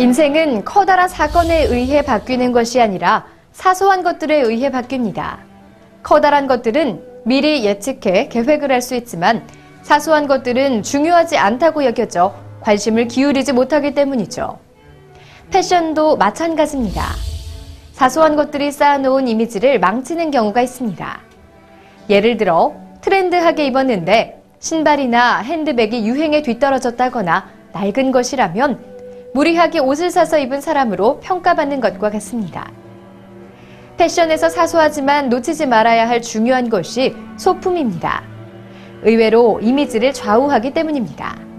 인생은 커다란 사건에 의해 바뀌는 것이 아니라 사소한 것들에 의해 바뀝니다. 커다란 것들은 미리 예측해 계획을 할 수 있지만 사소한 것들은 중요하지 않다고 여겨져 관심을 기울이지 못하기 때문이죠. 패션도 마찬가지입니다. 사소한 것들이 쌓아놓은 이미지를 망치는 경우가 있습니다. 예를 들어 트렌드하게 입었는데 신발이나 핸드백이 유행에 뒤떨어졌다거나 낡은 것이라면 무리하게 옷을 사서 입은 사람으로 평가받는 것과 같습니다. 패션에서 사소하지만 놓치지 말아야 할 중요한 것이 소품입니다. 의외로 이미지를 좌우하기 때문입니다.